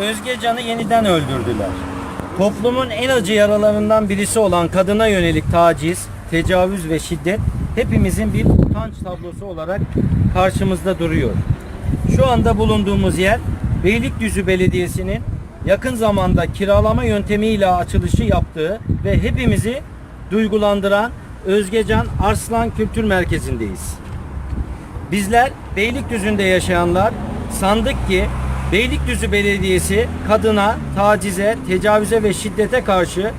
Özgecan'ı yeniden öldürdüler. Toplumun en acı yaralarından birisi olan kadına yönelik taciz, tecavüz ve şiddet hepimizin bir utanç tablosu olarak karşımızda duruyor. Şu anda bulunduğumuz yer Beylikdüzü Belediyesi'nin yakın zamanda kiralama yöntemiyle açılışı yaptığı ve hepimizi duygulandıran Özgecan Arslan Kültür Merkezi'ndeyiz. Bizler Beylikdüzü'nde yaşayanlar sandık ki Beylikdüzü Belediyesi kadına, tacize, tecavüze ve şiddete karşı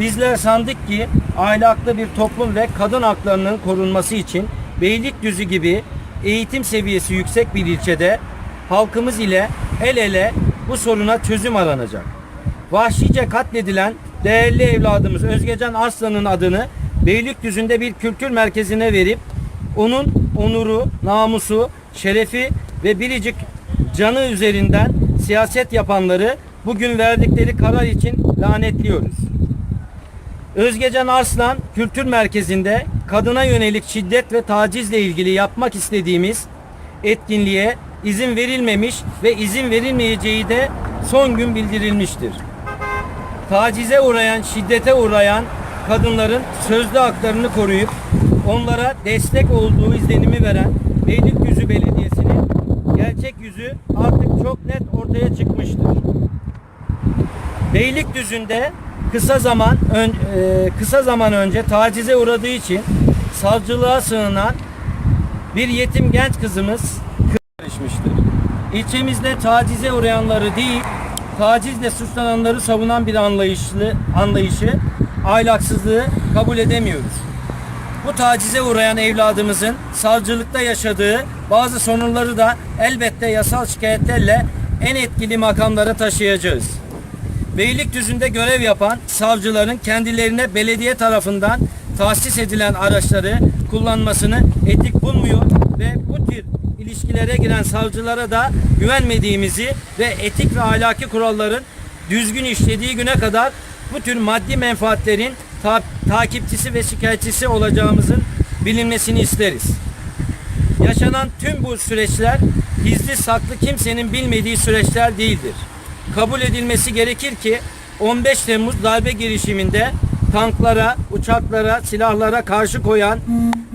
bizler sandık ki ahlaklı bir toplum ve kadın haklarının korunması için Beylikdüzü gibi eğitim seviyesi yüksek bir ilçede halkımız ile el ele bu soruna çözüm aranacak. Vahşice katledilen değerli evladımız Özgecan Arslan'ın adını Beylikdüzü'nde bir kültür merkezine verip onun onuru, namusu, şerefi ve biricik canı üzerinden siyaset yapanları bugün verdikleri karar için lanetliyoruz. Özgecan Arslan Kültür Merkezi'nde kadına yönelik şiddet ve tacizle ilgili yapmak istediğimiz etkinliğe izin verilmemiş ve izin verilmeyeceği de son gün bildirilmiştir. Tacize uğrayan, şiddete uğrayan kadınların sözlü haklarını koruyup onlara destek olduğu izlenimi veren Beylikdüzü Belediyesi'nin gerçek yüzü artık çok net ortaya çıkmıştır. Beylikdüzü'nde kısa zaman ön, e, kısa zaman önce tacize uğradığı için savcılığa sığınan bir yetim genç kızımız karışmıştır. İlçemizde tacize uğrayanları değil, tacizle suçlananları savunan bir anlayışlı anlayışı, ahlaksızlığı kabul edemiyoruz. Bu tacize uğrayan evladımızın savcılıkta yaşadığı bazı sorunları da elbette yasal şikayetlerle en etkili makamlara taşıyacağız. Beylikdüzü'nde görev yapan savcıların kendilerine belediye tarafından tahsis edilen araçları kullanmasını etik bulmuyor ve bu tür ilişkilere giren savcılara da güvenmediğimizi ve etik ve ahlaki kuralların düzgün işlediği güne kadar bu tür maddi menfaatlerin ta- takipçisi ve şikayetçisi olacağımızın bilinmesini isteriz. Yaşanan tüm bu süreçler gizli saklı kimsenin bilmediği süreçler değildir. Kabul edilmesi gerekir ki 15 Temmuz darbe girişiminde tanklara, uçaklara, silahlara karşı koyan,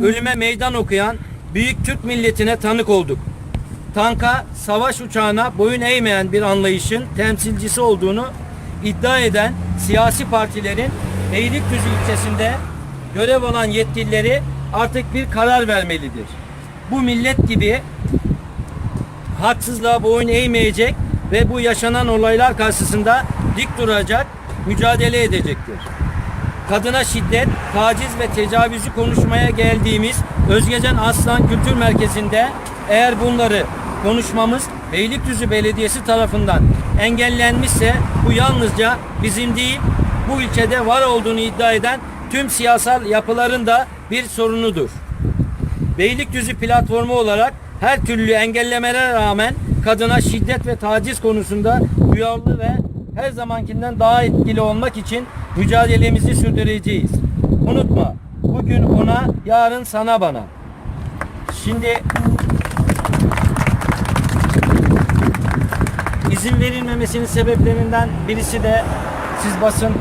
ölüme meydan okuyan büyük Türk milletine tanık olduk. Tanka, savaş uçağına boyun eğmeyen bir anlayışın temsilcisi olduğunu iddia eden siyasi partilerin Beylikdüzü ilçesinde görev alan yetkilileri artık bir karar vermelidir. Bu millet gibi haksızlığa boyun eğmeyecek ve bu yaşanan olaylar karşısında dik duracak, mücadele edecektir. Kadına şiddet, taciz ve tecavüzü konuşmaya geldiğimiz Özgecan Aslan Kültür Merkezi'nde eğer bunları konuşmamız Beylikdüzü Belediyesi tarafından engellenmişse bu yalnızca bizim değil bu ilçede var olduğunu iddia eden tüm siyasal yapıların da bir sorunudur. Beylikdüzü platformu olarak her türlü engellemelere rağmen kadına şiddet ve taciz konusunda duyarlı ve her zamankinden daha etkili olmak için mücadelemizi sürdüreceğiz. Unutma, bugün ona, yarın sana bana. Şimdi izin verilmemesinin sebeplerinden birisi de siz basın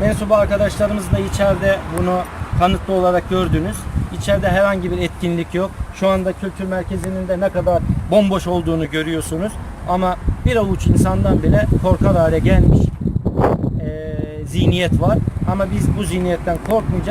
mensubu arkadaşlarımız da içeride bunu kanıtlı olarak gördünüz. İçeride herhangi bir etkinlik yok. Şu anda kültür merkezinin de ne kadar bomboş olduğunu görüyorsunuz. Ama bir avuç insandan bile korkar hale gelmiş eee, zihniyet var. Ama biz bu zihniyetten korkmayacağız.